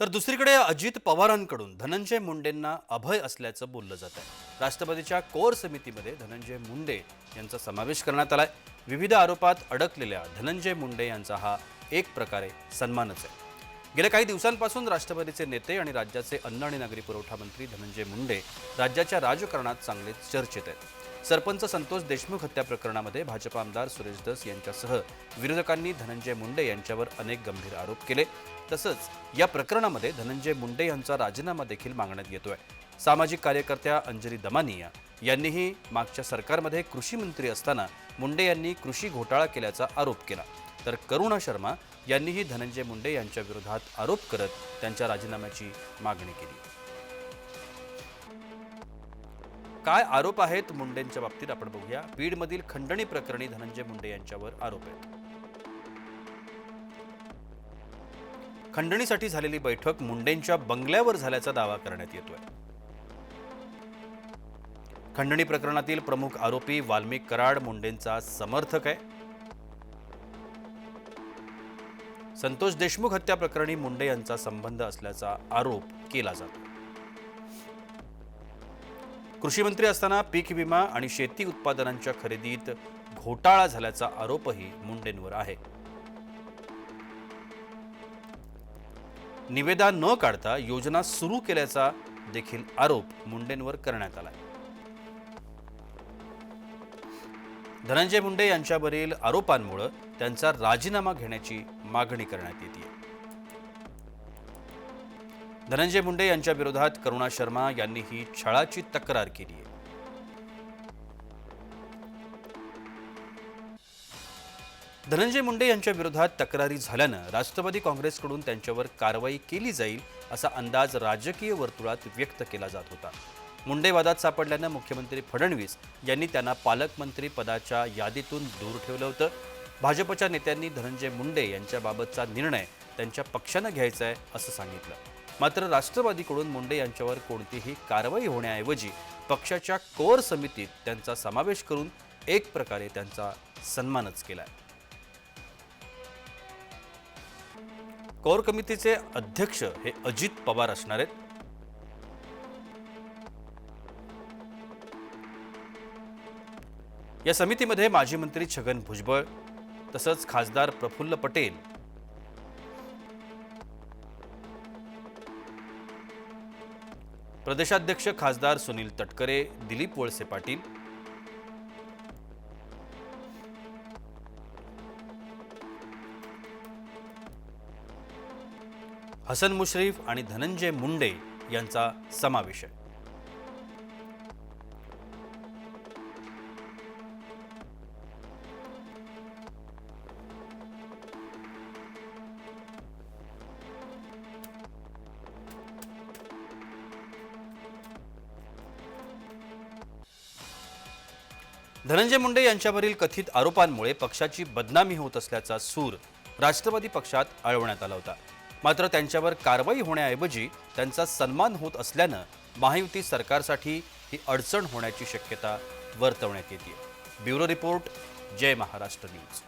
तर दुसरीकडे अजित पवारांकडून धनंजय मुंडेंना अभय असल्याचं बोललं जात आहे. राष्ट्रवादीच्या कोर समितीमध्ये धनंजय मुंडे यांचा समावेश करण्यात आलाय. विविध आरोपात अडकलेल्या धनंजय मुंडे यांचा हा एक प्रकारे सन्मानच आहे. गेल्या काही दिवसांपासून राष्ट्रवादीचे नेते आणि राज्याचे अन्न आणि नागरी पुरवठा मंत्री धनंजय मुंडे राज्याच्या राजकारणात चांगलेच चर्चेत आहेत. सरपंच संतोष देशमुख हत्या प्रकरणामध्ये भाजप आमदार सुरेश दस यांच्यासह विरोधकांनी धनंजय मुंडे यांच्यावर अनेक गंभीर आरोप केले. तसंच या प्रकरणामध्ये धनंजय मुंडे यांचा राजीनामा देखील मागण्यात येतोय. सामाजिक कार्यकर्त्या अंजली दमानिया यांनीही मागच्या सरकारमध्ये कृषी मंत्री असताना मुंडे यांनी कृषी घोटाळा केल्याचा आरोप केला. तर करुणा शर्मा यांनीही धनंजय मुंडे यांच्या विरोधात आरोप करत त्यांच्या राजीनाम्याची मागणी केली. काय आरोप आहेत मुंडेंच्या बाबतीत आपण बघूया. बीडमधील खंडणी प्रकरणी धनंजय मुंडे यांच्यावर आरोप आहेत. खंडणीसाठी झालेली बैठक मुंडेंच्या बंगल्यावर झाल्याचा दावा करण्यात येतोय. खंडणी प्रकरणातील प्रमुख आरोपी वाल्मिक कराड मुंडेंचा समर्थक आहे. संतोष देशमुख हत्या प्रकरणी मुंडे यांचा संबंध असल्याचा आरोप केला जातो. कृषी मंत्री असताना पीक विमा आणि शेती उत्पादनांच्या खरेदीत घोटाळा झाल्याचा आरोपही मुंडेंवर आहे. निवेदा न काढता योजना सुरू केल्याचा देखील आरोप मुंडेंवर करण्यात आला धनंजय मुंडे यांच्यावरील आरोपांमुळे त्यांचा राजीनामा घेण्याची मागणी करण्यात येते. धनंजय मुंडे यांच्या विरोधात करुणा शर्मा यांनी ही छळाची तक्रार केली आहे. धनंजय मुंडे यांच्या विरोधात तक्रारी झाल्यानं राष्ट्रवादी काँग्रेसकडून त्यांच्यावर कारवाई केली जाईल असा अंदाज राजकीय वर्तुळात व्यक्त केला जात होता. मुंडे वादात सापडल्यानं मुख्यमंत्री फडणवीस यांनी त्यांना पालकमंत्री पदाच्या यादीतून दूर ठेवलं होतं. भाजपच्या नेत्यांनी धनंजय मुंडे यांच्याबाबतचा निर्णय त्यांच्या पक्षानं घ्यायचा आहे असं सांगितलं. मात्र राष्ट्रवादीकडून मुंडे यांच्यावर कोणतीही कारवाई होण्याऐवजी पक्षाच्या कोर समितीत त्यांचा समावेश करून एक प्रकारे त्यांचा सन्मानच केलाय कोर कमिटीचे अध्यक्ष हे अजित पवार असणार आहेत. या समितीमध्ये माजी मंत्री छगन भुजबळ तसंच खासदार प्रफुल्ल पटेल. प्रदेशाध्यक्ष खासदार सुनील तटकरे दिलीप वळसे पाटील. हसन मुश्रीफ आणि धनंजय मुंडे यांचा समावेश आहे. धनंजय मुंडे यांच्यावरील कथित आरोपांमुळे पक्षाची बदनामी होत असल्याचा सूर राष्ट्रवादी पक्षात आळवण्यात आला होता. मात्र त्यांच्यावर कारवाई होण्याऐवजी त्यांचा सन्मान होत असल्यानं महायुती सरकारसाठी ही अडचण होण्याची शक्यता वर्तवण्यात येते bureau report Jai Maharashtra news.